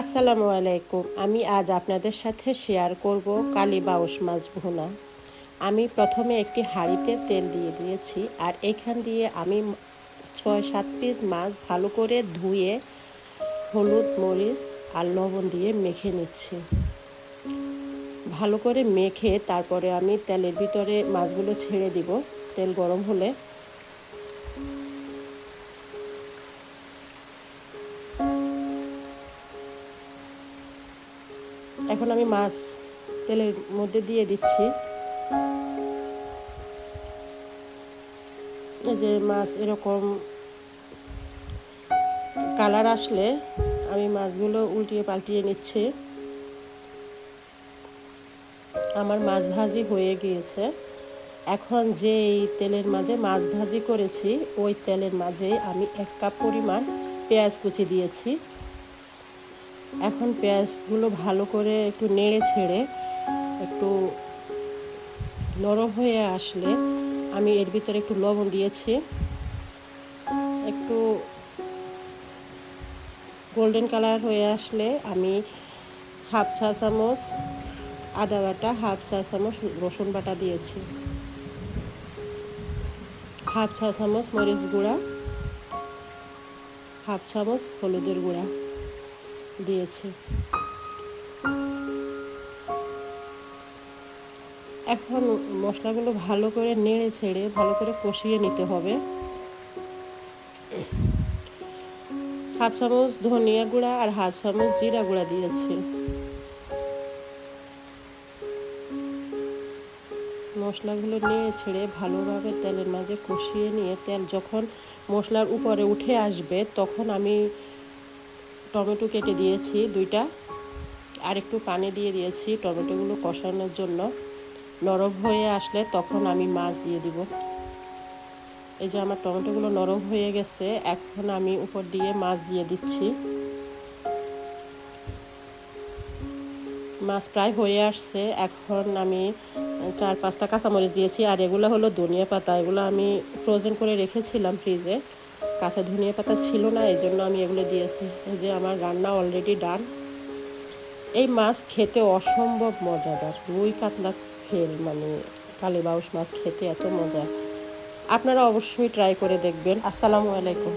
আসসালামু আলাইকুম। আমি আজ আপনাদের সাথে শেয়ার করব কালি বাউস মাছ ভুনা। আমি প্রথমে একটি হাঁড়িতে তেল দিয়ে দিয়েছি আর এখান দিয়ে আমি ছয় সাত পিস মাছ ভালো করে ধুয়ে হলুদ, মরিচ আর লবণ দিয়ে মেখে নিচ্ছি। ভালো করে মেখে তারপরে আমি তেলের ভিতরে মাছগুলো ছেড়ে দিব। তেল গরম হলে এখন আমি মাছ তেলের মধ্যে দিয়ে দিচ্ছি। এই যে মাছ এরকম কালার আসলে আমি মাছগুলো উল্টিয়ে পাল্টিয়ে নিচ্ছি। আমার মাছ ভাজি হয়ে গিয়েছে। এখন যে তেলের মাঝে মাছ ভাজি করেছি, ওই তেলের মাঝে আমি এক কাপ পরিমাণ পেঁয়াজ কুচি দিয়েছি। এখন পেঁয়াজগুলো ভালো করে একটু নেড়ে ছেড়ে একটু নরম হয়ে আসলে আমি এর ভিতরে একটু লবণ দিয়েছি। একটু গোল্ডেন কালার হয়ে আসলে আমি হাফ চা চামচ আদা বাটা, হাফ চা চামচ রসুন বাটা দিয়েছি। হাফ চা চামচ মরিচ গুঁড়া, হাফ চামচ হলুদের গুঁড়া। দিয়েছি। এখন মশলাগুলো ভালো করে নেড়ে ছেড়ে, ভালো করে কষিয়ে নিতে হবে। হাফ চামচ ধনিয়া গুঁড়া আর হাফ চামচ জিরা গুঁড়া দিয়েছি। মশলাগুলো নিয়ে ছেড়ে ভালোভাবে তেলের মাঝে কষিয়ে নিয়ে, তেল যখন মশলার উপরে উঠে আসবে, তখন আমি টমেটো কেটে দিয়েছি দুইটা। আর একটু পানি দিয়ে দিয়েছি টমেটোগুলো কষানোর জন্য। নরম হয়ে আসলে তখন আমি মাছ দিয়ে দিব। এই যে আমার টমেটোগুলো নরম হয়ে গেছে, এখন আমি উপর দিয়ে মাছ দিয়ে দিচ্ছি। মাছ প্রায় হয়ে আসছে, এখন আমি চার পাঁচটা কাঁচামরিচ দিয়েছি। আর এগুলো হলো ধনিয়া পাতা, এগুলো আমি ফ্রোজেন করে রেখেছিলাম ফ্রিজে কাঁচা ধনিয়া পাতা ছিল না, এই জন্য আমি এগুলো দিয়েছি। এই যে আমার রান্না অলরেডি ডান এই মাছ খেতে অসম্ভব মজাদার, রুই কাতলা ফেল মানে কালীবাউস মাছ খেতে এত মজা। আপনারা অবশ্যই ট্রাই করে দেখবেন। আসসালামু আলাইকুম।